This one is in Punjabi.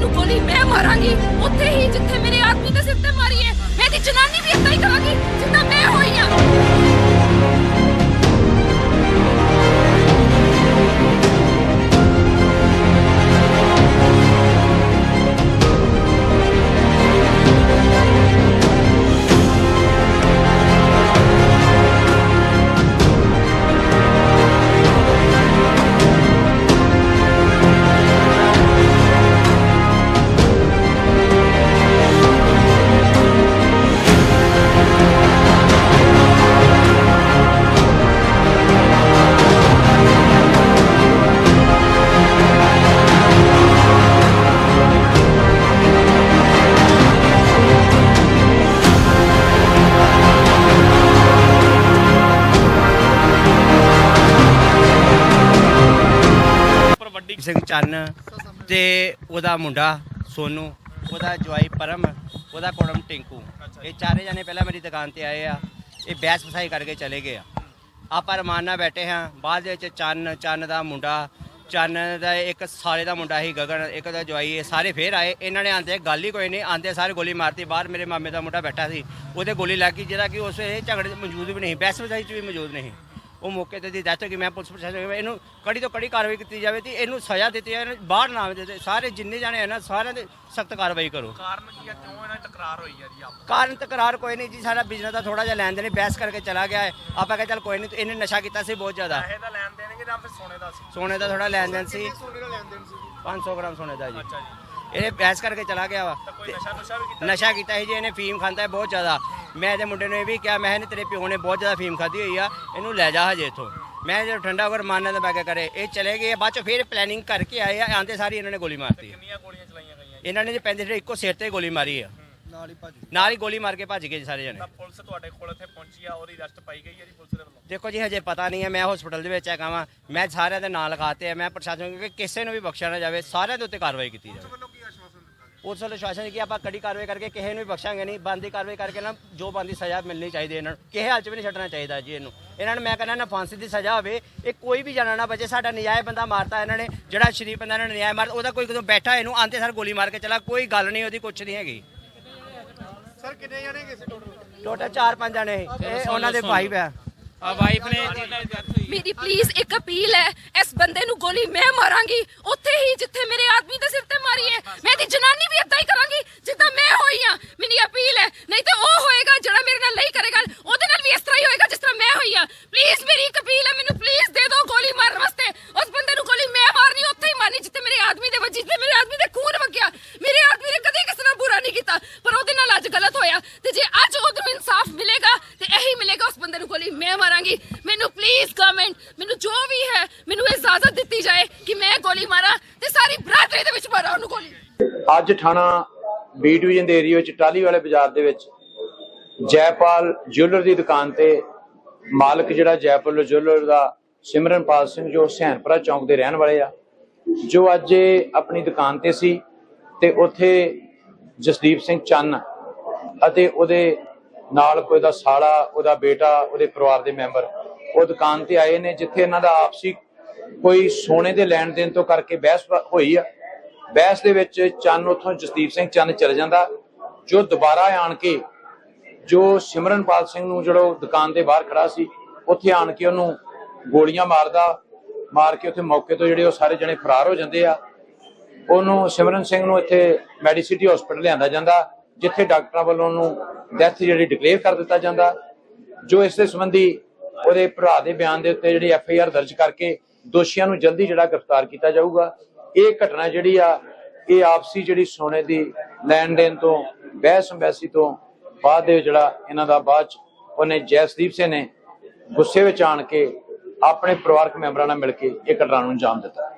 ਮੈਨੂੰ ਗੋਲੀ ਮੈਂ ਮਾਰਾਂਗੀ। ਉੱਥੇ ਹੀ ਜਿੱਥੇ ਮੇਰੇ ਆਦਮੀ ਦੇ ਸਿਰ ਤੇ ਮਾਰੀ ਹੈ ਇਹਦੀ ਜਨਾਨੀ ਵੀ ਇਦਾਂ ਹੀ ਕਰਾਂਗੀ, ਜਿੱਦਾਂ ਮੈਂ ਹੋਈ ਆ। ਸਿੰਘ ਚੰਨ ਤੇ ਉਹਦਾ ਮੁੰਡਾ ਸੋਨੂ ਉਹਦਾ ਜਵਾਈ ਪਰਮ ਉਹਦਾ ਕੋੜਮ ਟਿੰਕੂ। ਇਹ ਚਾਰੇ ਜਣੇ ਪਹਿਲਾਂ ਮੇਰੀ ਦੁਕਾਨ ਤੇ ਆਏ ਆ। ਇਹ ਬੈਸ ਫਸਾਈ ਕਰਕੇ ਚਲੇ ਗਏ ਆ। ਆਪਾਂ ਰਮਾਨ ਬੈਠੇ ਹਾਂ। ਬਾਅਦ ਵਿੱਚ ਚੰਨ ਚੰਨ ਦਾ ਮੁੰਡਾ ਚੰਨ ਦਾ ਇੱਕ ਸਾਲੇ ਦਾ ਮੁੰਡਾ ਸੀ ਗਗਨ ਇੱਕ ਦਾ ਜਵਾਈ ਇਹ ਸਾਰੇ ਫੇਰ ਆਏ। ਇਹਨਾਂ ਨੇ ਆਂਦੇ ਗੱਲ ਹੀ ਕੋਈ ਨਹੀਂ। ਆਂਦੇ ਸਾਰੇ ਗੋਲੀ ਮਾਰਤੀ। ਬਾਹਰ ਮੇਰੇ ਮਾਮੇ ਦਾ ਮੁੰਡਾ ਬੈਠਾ ਸੀ। ਉਹਦੇ ਗੋਲੀ ਲੱਗ ਗਈ ਜਿਹੜਾ ਕਿ ਉਸ ਝਗੜੇ ਮੌਜੂਦ ਵੀ ਨਹੀਂ ਬੈਸ ਵਜਾਈ 'ਚ ਵੀ ਮੌਜੂਦ ਨਹੀਂ ਉਹ ਮੌਕੇ ਤੇ ਦੀ ਡੈਥ ਹੋ ਗਈ ਮੈਂ ਪੁਲਿਸ ਪ੍ਰਸ਼ਾਸਨ ਨੂੰ ਇਹਨੂੰ ਕੜੀ ਤੋਂ ਕੜੀ ਕਾਰਵਾਈ ਕੀਤੀ ਜਾਵੇ ਤੇ ਇਹਨੂੰ ਸਜ਼ਾ ਦਿੱਤੀ ਜਾਵੇ ਬਾਹਰ ਨਾ ਆਵੇ ਤੇ ਸਾਰੇ ਜਿੰਨੇ ਜਾਣੇ ਆ ਨਾ ਸਾਰਿਆਂ ਦੇ ਸਖਤ ਕਾਰਵਾਈ ਕਰੋ। ਕਾਰਨ ਕੀ ਆ? ਕਿਉਂ ਇਹਨਾਂ ਦੀ ਤਕਰਾਰ ਹੋਈ ਆ ਜੀ ਆਪ ਕਾਰਨ ਤਕਰਾਰ ਕੋਈ ਨਹੀਂ ਜੀ ਸਾਡਾ ਬਿਜ਼ਨਸ ਦਾ ਥੋੜਾ ਜਿਹਾ ਲੈਣ ਦੇਣ ਬਹਿਸ ਕਰਕੇ ਚਲਾ ਗਿਆ ਹੈ। ਆਪਾਂ ਕਿਹਾ ਚੱਲ ਕੋਈ ਨਹੀਂ ਇਹਨੇ ਨਸ਼ਾ ਕੀਤਾ ਸੀ ਬਹੁਤ ਜ਼ਿਆਦਾ। ਪੈਸੇ ਦਾ ਲੈਣ ਦੇਣਗੇ ਜਾਂ ਫਿਰ ਸੋਨੇ ਦਾ ਸੀ? ਸੋਨੇ ਦਾ ਥੋੜਾ ਲੈਣ ਦੇਣ ਸੀ। ਸੋਨੇ ਦਾ ਲੈਣ ਦੇਣ ਸੀ 500 ਗ੍ਰਾਮ ਸੋਨੇ ਦਾ ਜੀ। ਅੱਛਾ ਜੀ। ਇਹਨੇ ਬਹਿਸ ਕਰਕੇ ਚਲਾ ਗਿਆ ਵਾ। ਤਾਂ ਕੋਈ ਨਸ਼ਾ ਨੁਸ਼ਾ ਵੀ ਕੀਤਾ? ਨਸ਼ਾ ਕੀਤਾ ਸੀ ਜੀ ਇਹਨੇ ਫੀਮ ਖਾਂਦਾ ਹੈ ਬਹੁਤ ਜ਼ਿਆਦਾ। ਮੈਂ ਇਹਦੇ ਮੁੰਡੇ ਨੂੰ ਇਹ ਵੀ ਕਿਹਾ ਮੈਂ ਇਹਨੇ ਤੇਰੇ ਪਿਓ ਨੇ ਬਹੁਤ ਜ਼ਿਆਦਾ ਫੀਮ ਖਾਧੀ ਹੋਈ ਆ ਇਹਨੂੰ ਲੈ ਜਾ ਹਜੇ ਇੱਥੋਂ। ਮੈਂ ਜਦੋਂ ਠੰਡਾ ਹੋ ਕੇ ਮਾਨਣਾ ਦਾ ਬੈਗ ਕਰੇ? ਇਹ ਚਲੇ ਗਏ ਬਾਅਦ ਚ ਫਿਰ ਪਲੈਨਿੰਗ ਕਰਕੇ ਆਏ ਆ ਆਂਦੇ ਸਾਰੀ ਇਹਨਾਂ ਨੇ ਗੋਲੀ ਮਾਰਤੀ। ਕਿੰਨੀਆਂ ਗੋਲੀਆਂ ਚਲਾਈਆਂ ਗਈਆਂ? ਇਹਨਾਂ ਨੇ ਜੇ ਪੈਂਦੇ ਜਿਹੜੇ ਇੱਕੋ ਸਿਰ ਤੇ ਗੋਲੀ ਮਾਰੀ ਆ। ਨਾਲ ਹੀ ਭੱਜ ਨਾਲ ਹੀ ਗੋਲੀ ਮਾਰ ਕੇ ਭੱਜ ਗਏ ਜੀ ਸਾਰੇ ਜਣੇ। ਪੁਲਿਸ ਤੁਹਾਡੇ ਕੋਲ ਇੱਥੇ ਪਹੁੰਚੀ ਆ ਉਹਦੀ ਅਰੈਸਟ ਪਾਈ ਗਈ ਹੈ ਜੀ ਪੁਲਿਸ ਦੇ ਵੱਲੋਂ? ਦੇਖੋ ਜੀ ਹਜੇ ਪਤਾ ਨਹੀਂ ਹੈ ਮੈਂ ਹਸਪੀਟਲ ਦੇ ਵਿੱਚ ਹੈਗਾ ਵਾਂ। ਮੈਂ ਸਾਰਿਆਂ ਦੇ ਨਾਂ ਲਿਖਾਤੇ ਆ ਮੈਂ ਪ੍ਰਸ਼ਾਸਨ ਨੂੰ ਕਿ ਕਿਸੇ ਨੂੰ ਵੀ ਬਖਸ਼ਿਆ ਨਾ ਜਾਵੇ ਸਾਰਿਆਂ ਦੇ ਉੱਤੇ ਕਾਰਵਾਈ ਕੀਤੀ ਜਾਵੇ ਵੱਲੋਂ ਕੀ ਆਸ਼ਵਾਸਨ ਦਿੱਤਾ ਪੁਲਿਸ ਵੱਲੋਂ ਸ਼ਾਸਨ ਕਿ ਆਪਾਂ ਕੜੀ ਕਾਰਵਾਈ ਕਰਕੇ ਕਿਸੇ ਨੂੰ ਵੀ ਬਖਸ਼ਾਂਗੇ ਨਹੀਂ ਬੰਦੀ ਕਾਰਵਾਈ ਕਰਕੇ ਨਾ ਜੋ ਬੰਦੀ ਸਜ਼ਾ ਮਿਲਣੀ ਚਾਹੀਦੀ ਇਹਨਾਂ ਨੂੰ। ਕਿਸੇ ਹਾਲ 'ਚ ਵੀ ਨਹੀਂ ਛੱਡਣਾ ਚਾਹੀਦਾ ਜੀ ਇਹਨੂੰ। ਇਹਨਾਂ ਨੂੰ ਮੈਂ ਕਹਿੰਦਾ ਨਾ ਫਾਂਸੀ ਦੀ ਸਜ਼ਾ ਹੋਵੇ ਇਹ ਕੋਈ ਵੀ ਜਾਣਾ ਨਾ ਬਚੇ ਸਾਡਾ ਨਜਾਇਜ਼ ਬੰਦਾ ਮਾਰਤਾ ਇਹਨਾਂ ਨੇ ਜਿਹੜਾ ਸ਼ਰੀਫ ਬੰਦਾ ਇਹਨਾਂ ਨੇ ਨਜਾਇਜ਼ ਮਾਰ ਉਹਦਾ ਕੋਈ ਕਦੋਂ ਬੈਠਾ ਇਹਨੂੰ ਆਂਦੇ ਸਰ ਗੋਲੀ ਮਾਰ ਕੇ ਚਲਾ ਕੋਈ ਗੱਲ ਨਹੀਂ ਉਹਦੀ ਕੁਛ ਨਹੀਂ ਹੈਗੀ। ਸਰ ਕਿੰਨੇ ਜਣੇ ਗਏ ਸੀ ਟੋਟਲ ਟੋਟਲ 4-5 ਜਣੇ ਸੀ। ਇਹ ਉਹਨਾਂ ਦੇ ਭਾਈ ਆ ਆ ਵਾਈਫ ਨੇ ਮੇਰੀ ਪਲੀਜ਼ ਇੱਕ ਅਪੀਲ ਹੈ। ਇਸ ਬੰਦੇ ਨੂੰ ਗੋਲੀ ਮੈਂ ਮਾਰਾਂਗੀ। ਉੱਥੇ ਹੀ ਜਿੱਥੇ ਮੇਰੇ ਆਦਮੀ ਦੇ ਸਿਰ ਤੇ ਮਾਰੀ ਹੈ। ਮੈਂ ਦੀ ਜਨਾਨੀ ਵੀ ਏਦਾਂ ਹੀ ਕਰਾਂਗੀ, ਜਿੱਦਾਂ ਮੈਂ ਹੋਈ ਆ ਮੇਰੀ ਅਪੀਲ ਹੈ। ਨਹੀਂ ਤਾਂ ਉਹ ਹੋਏਗਾ ਜਿਹੜਾ ਮੇਰੇ ਨਾਲ ਨਹੀਂ ਕਰੇਗਾ ਉਹਦੇ ਨਾਲ ਵੀ ਇਸ ਤਰ੍ਹਾਂ ਹੀ ਹੋਏਗਾ ਜਿਸ ਤਰ੍ਹਾਂ ਮੈਂ ਹੋਈ ਆ ਪਲੀਜ਼ ਮੇਰੀ ਇੱਕ ਅਪੀਲ ਹੈ ਮੈਨੂੰ ਪਲੀਜ਼ ਦੇ ਦਿਓ ਗੋਲੀ ਮਾਰਨ ਵਾਸਤੇ ਉਸ ਬੰਦੇ ਨੂੰ ਗੋਲੀ ਮੈਂ ਮਾਰਨੀ ਉੱਥੇ ਹੀ ਮਾਰਨੀ ਜਿੱਥੇ ਮੇਰੇ ਆਦਮੀ ਦੇ ਵੱਜੀ ਜਿੱਥੇ ਮੇਰੇ ਆਦਮੀ ਦੇ ਖੂਨ ਵਗਿਆ ਮੇਰੇ ਆਦਮੀ ਨੇ ਕਦੇ ਕਿਸੇ ਨਾਲ ਬੁਰਾ ਨਹੀਂ ਕੀਤਾ ਪਰ ਉਹਦੇ ਨਾਲ ਅੱਜ ਗਲਤ ਹੋਇਆ ਤੇ ਜੇ ਅੱਜ ਉਹਨੂੰ ਇਨਸਾਫ ਮਿਲੇਗਾ ਤੇ ਇਹੀ ਮਿਲੇਗਾ ਉਸ ਬੰਦੇ ਨੂੰ ਗੋਲੀ ਮੈਂ ਮਾਰਾਂਗੀ ਮੈਨੂੰ ਪਲੀਜ਼ ਗਵਰਨਮੈਂਟ ਮੈਨੂੰ ਜੋ ਵੀ ਹੈ, ਮੈਨੂੰ ਇਜਾਜ਼ਤ ਦਿੱਤੀ ਜਾਏ ਕਿ ਮੈਂ ਗੋਲੀ ਮਾਰਾਂ ਤੇ ਸਾਰੀ ਬਰਾਦਰੀ ਦੇ ਵਿੱਚ ਮਾਰਾਂ ਉਹਨੂੰ ਗੋਲੀ। ਅੱਜ ਥਾਣਾ ਬੀ ਡਿਵੀਜ਼ਨ ਦੇ ਏਰੀਆ ਵਿੱਚ ਟਾਲੀ ਵਾਲੇ ਬਾਜ਼ਾਰ ਦੇ ਵਿੱਚ ਜੈਪਾਲ ਜਿਊਲਰ ਦੀ ਦੁਕਾਨ ਤੇ ਮਾਲਕ ਜਿਹੜਾ ਜੈਪਾਲ ਜਿਊਲਰ ਦਾ ਸਿਮਰਨਪਾਲ ਸਿੰਘ ਜੋ ਹੁਸੈਨਪੁਰਾ ਚੌਂਕ ਦੇ ਰਹਿਣ ਵਾਲੇ ਆ, ਜੋ ਅੱਜ ਆਪਣੀ ਦੁਕਾਨ ਤੇ ਸੀ ਤੇ ਉੱਥੇ ਜਸਦੀਪ ਸਿੰਘ ਚੰਨ ਅਤੇ ਉਹਦੇ ਨਾਲ ਕੋਈ ਦਾ ਸਾਲਾ, ਉਹਦਾ ਬੇਟਾ, ਉਹਦੇ ਪਰਿਵਾਰ ਦੇ ਮੈਂਬਰ, ਉਹ ਦੁਕਾਨ ਤੇ ਆਏ ਨੇ, ਜਿੱਥੇ ਇਹਨਾਂ ਦਾ ਆਪਸੀ ਕੋਈ ਸੋਨੇ ਦੇ ਲੈਣ ਦੇਣ ਤੋਂ ਕਰਕੇ ਬਹਿਸ ਹੋਈ ਆ। ਬਹਿਸ ਦੇ ਵਿੱਚ ਚੰਨ ਉਥੋਂ ਜਸਦੀਪ ਸਿੰਘ ਚੰਨ ਚਲੇ ਜਾਂਦਾ। ਜੋ ਦੁਬਾਰਾ ਆਣ ਕੇ, ਜੋ ਸਿਮਰਨਪਾਲ ਸਿੰਘ ਨੂੰ ਜਿਹੜਾ ਦੁਕਾਨ ਦੇ ਬਾਹਰ ਖੜਾ ਸੀ, ਉੱਥੇ ਆਣ ਕੇ ਉਹਨੂੰ ਗੋਲੀਆਂ ਮਾਰਦਾ, ਮਾਰ ਕੇ ਉੱਥੇ ਮੌਕੇ ਤੋਂ ਜਿਹੜੇ ਉਹ ਸਾਰੇ ਜਣੇ ਫਰਾਰ ਹੋ ਜਾਂਦੇ ਆ। ਉਹਨੂੰ ਸਿਮਰਨ ਸਿੰਘ ਨੂੰ ਇੱਥੇ ਮੈਡੀਸਿਟੀ ਹਸਪੀਟਲ ਲਿਆਂਦਾ ਜਾਂਦਾ। ਜਿੱਥੇ ਡਾਕਟਰਾਂ ਵੱਲੋਂ ਉਹਨੂੰ ਡੈਥ ਜਿਹੜੀ ਡਿਕਲੇਅਰ ਕਰ ਦਿੱਤਾ ਜਾਂਦਾ, ਜੋ ਇਸ ਦੇ ਸੰਬੰਧੀ ਉਹਦੇ ਭਰਾ ਦੇ ਬਿਆਨ ਦੇ ਉੱਤੇ ਜਿਹੜੀ ਐਫ ਆਈ ਆਰ ਦਰਜ ਕਰਕੇ ਦੋਸ਼ੀਆਂ ਨੂੰ ਜਲਦੀ ਜਿਹੜਾ ਗ੍ਰਿਫਤਾਰ ਕੀਤਾ ਜਾਊਗਾ। ਇਹ ਘਟਨਾ ਜਿਹੜੀ ਆ, ਇਹ ਆਪਸੀ ਜਿਹੜੀ ਸੋਨੇ ਦੀ ਲੈਣ ਦੇਣ ਤੋਂ, ਬਹਿਸ ਅੰਬੈਸੀ ਤੋਂ ਬਾਅਦ ਦੇ ਜਿਹੜਾ ਇਹਨਾਂ ਦਾ ਬਾਅਦ ਚ ਉਹਨੇ ਜੈਸਦੀਪ ਸਿੰਘ ਨੇ ਗੁੱਸੇ ਵਿੱਚ ਆਣ ਕੇ ਆਪਣੇ ਪਰਿਵਾਰਕ ਮੈਂਬਰਾਂ ਨਾਲ ਮਿਲ ਕੇ ਇਹ ਘਟਨਾ ਨੂੰ ਅੰਜਾਮ ਦਿੱਤਾ।